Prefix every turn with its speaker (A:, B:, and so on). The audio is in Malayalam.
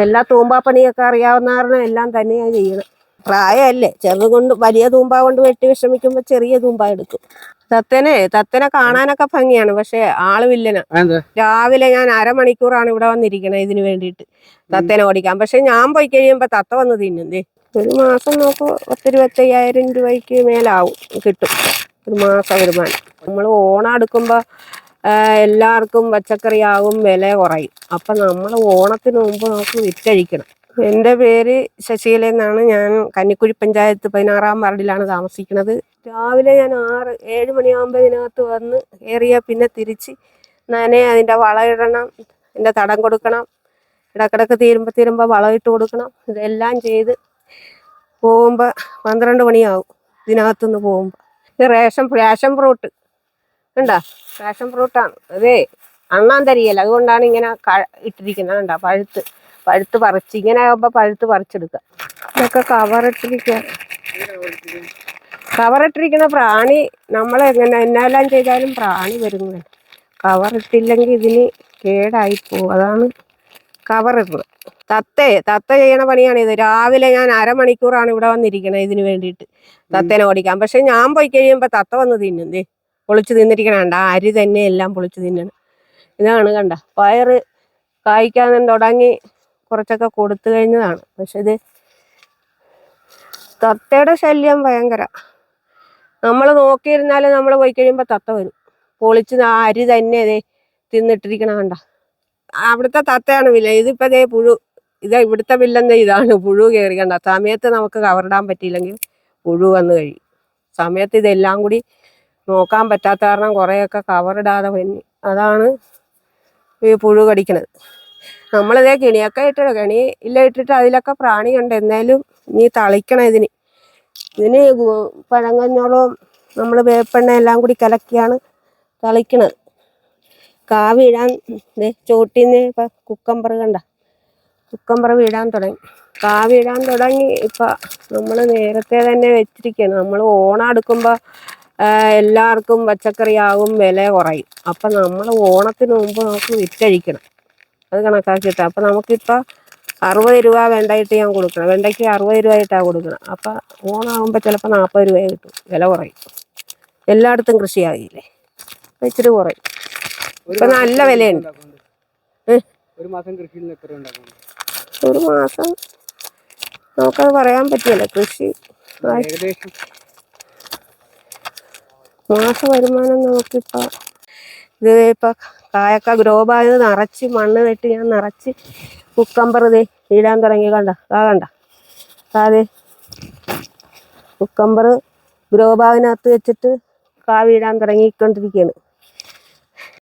A: എല്ലാ തൂമ്പാപ്പണിയൊക്കെ അറിയാവുന്ന കാരണം എല്ലാം തന്നെയാണ് ചെയ്യണം പ്രായമല്ലേ ചെറുത് കൊണ്ട് വലിയ തൂമ്പ കൊണ്ട് വെട്ടി വിഷമിക്കുമ്പോ ചെറിയ തൂമ്പ എടുക്കും. തത്തനെ തത്തനെ കാണാനൊക്കെ ഭംഗിയാണ് പക്ഷെ ആൾ വില്ലന. രാവിലെ ഞാൻ അരമണിക്കൂറാണ് ഇവിടെ വന്നിരിക്കണേ ഇതിന് വേണ്ടിയിട്ട്. തത്തനെ ഓടിക്കാൻ. പക്ഷെ ഞാൻ പോയി കഴിയുമ്പോ തത്ത വന്ന് തിന്നും. ദേ ഒരു മാസം നോക്കൂ പത്തിരുപത്തയ്യായിരം രൂപയ്ക്ക് മേലാവും കിട്ടും. ഒരു മാസം വരുമാനം. നമ്മൾ ഓണം എടുക്കുമ്പോൾ എല്ലാവർക്കും പച്ചക്കറിയാകും വില കുറയും. അപ്പം നമ്മൾ ഓണത്തിന് മുമ്പ് നമുക്ക് വിറ്റഴിക്കണം എന്റെ പേര് ശശീല എന്നാണ്. ഞാൻ കന്നിക്കുഴി പഞ്ചായത്ത് പതിനാറാം വാർഡിലാണ് താമസിക്കുന്നത്. രാവിലെ ഞാൻ ആറ് ഏഴ് മണിയാകുമ്പോൾ ഇതിനകത്ത് വന്ന് കയറിയ പിന്നെ തിരിച്ച് നനെ അതിന്റെ വളമിടണം അതിന്റെ തടം കൊടുക്കണം. ഇടക്കിടക്ക് തീരുമ്പോൾ തീരുമ്പോൾ വളമിട്ട് കൊടുക്കണം. ഇതെല്ലാം ചെയ്ത് പോകുമ്പോൾ പന്ത്രണ്ട് മണിയാവും ഇതിനകത്തുനിന്ന് പോകുമ്പോൾ ഇത് റേഷൻ റേഷൻ ഫ്രൂട്ട്. കണ്ടാ? പാഷൻ ഫ്രൂട്ടാണ് അതേ അണ്ണാൻ തരിയല്ല അതുകൊണ്ടാണ് ഇങ്ങനെ ഇട്ടിരിക്കുന്നത് കണ്ട? പഴുത്ത് പഴുത്ത് പറിച്ച് ഇങ്ങനെ ആകുമ്പോൾ പഴുത്ത് പറിച്ചെടുക്കുക. ഇതൊക്കെ കവറിട്ടിരിക്കുക കവറിട്ടിരിക്കുന്ന പ്രാണി നമ്മൾ എങ്ങനെ എന്നാലും ചെയ്താലും പ്രാണി വരുന്നത്. കവറിട്ടില്ലെങ്കിൽ ഇതിന് കേടായി പോകും. അതാണ് കവറിടുന്നത് തത്തേ തത്ത ചെയ്യണ പണിയാണ് ഇത്. രാവിലെ ഞാൻ അരമണിക്കൂറാണ് ഇവിടെ വന്നിരിക്കണത് ഇതിന് വേണ്ടിയിട്ട്. തത്തേനെ ഓടിക്കാൻ. പക്ഷെ ഞാൻ പോയി കഴിയുമ്പോൾ തത്ത വന്ന് തിന്നും. ദേ പൊളിച്ച് തിന്നിരിക്കണം കണ്ട. അരി തന്നെ എല്ലാം പൊളിച്ച് തിന്നണം. ഇതാണ് കണ്ട. പയറ് കായ്ക്കാൻ തുടങ്ങി കുറച്ചൊക്കെ കൊടുത്തു കഴിഞ്ഞതാണ്. പക്ഷെ ഇത് തത്തയുടെ ശല്യം ഭയങ്കര. നമ്മൾ നോക്കിയിരുന്നാൽ നമ്മൾ പോയി കഴിയുമ്പോൾ തത്ത വരും. പൊളിച്ച് ആ അരി തന്നെ ഇതേ തിന്നിട്ടിരിക്കണ കണ്ട. അവിടുത്തെ തത്തയാണ് വില്ല ഇതിപ്പോ ദേ പുഴു ഇതാ ഇവിടുത്തെ വില്ലെന്ന ഇതാണ്. പുഴു കയറി കണ്ട. സമയത്ത് നമുക്ക് കവറിടാൻ പറ്റിയില്ലെങ്കിൽ പുഴു വന്നു കഴിയും. സമയത്ത് ഇതെല്ലാം കൂടി നോക്കാൻ പറ്റാത്ത കാരണം കുറേയൊക്കെ കവറിടാതെ പന്നി അതാണ് ഈ പുഴു കടിക്കണത്. നമ്മളിതേ കിണിയൊക്കെ ഇട്ടിട്ട് കിണി ഇല്ല ഇട്ടിട്ട് അതിലൊക്കെ പ്രാണിയുണ്ട്. എന്നാലും നീ തളിക്കണം ഇതിന്. ഇതിന് പഴങ്കഞ്ഞോളവും നമ്മൾ വേപ്പെണ്ണ എല്ലാം കൂടി കലക്കിയാണ് തളിക്കണത്. കാവ് വീഴാൻ ചോട്ടിന്ന് ഇപ്പം കുക്കമ്പർ കണ്ട. കുക്കമ്പർ വീഴാൻ തുടങ്ങി. കാവിടാൻ തുടങ്ങി. ഇപ്പം നമ്മൾ നേരത്തെ തന്നെ വെച്ചിരിക്കുകയാണ് നമ്മൾ ഓണം എടുക്കുമ്പോൾ എല്ലാവർക്കും പച്ചക്കറിയാകും വില കുറയും. അപ്പം നമ്മൾ ഓണത്തിന് മുമ്പ് നമുക്ക് വിറ്റഴിക്കണം. അത് കണക്കാക്കിയിട്ട്. അപ്പം നമുക്കിപ്പോൾ അറുപത് രൂപ വെണ്ടയിട്ട് ഞാൻ കൊടുക്കണം. വെണ്ടയ്ക്ക് അറുപത് രൂപയായിട്ടാണ് കൊടുക്കണം. അപ്പം ഓണാകുമ്പോൾ ചിലപ്പോൾ നാൽപ്പത് രൂപ കിട്ടും. വില കുറയും. എല്ലായിടത്തും കൃഷിയാകില്ലേ അപ്പം ഇച്ചിരി കുറയും. ഇപ്പം നല്ല വിലയുണ്ട്.
B: ഒരു മാസം കൃഷിയിൽ എത്ര
A: ഒരു മാസം നമുക്കത് പറയാൻ പറ്റില്ല. കൃഷി
B: ഏകദേശം
A: മാസ വരുമാനം നമുക്കിപ്പോൾ ഇത് ഇപ്പം കായൊക്കെ ഗ്രോ ബാഗ് നിറച്ച് മണ്ണ് വെട്ടി ഞാൻ നിറച്ച് കുക്കമ്പർ ദേ ഇടാൻ തുടങ്ങി. കണ്ട? കാ കണ്ട? അതെ കുക്കമ്പർ ഗ്രോ ബാഗിനകത്ത് വെച്ചിട്ട് കാ വീഴാൻ തുടങ്ങിക്കൊണ്ടിരിക്കുകയാണ്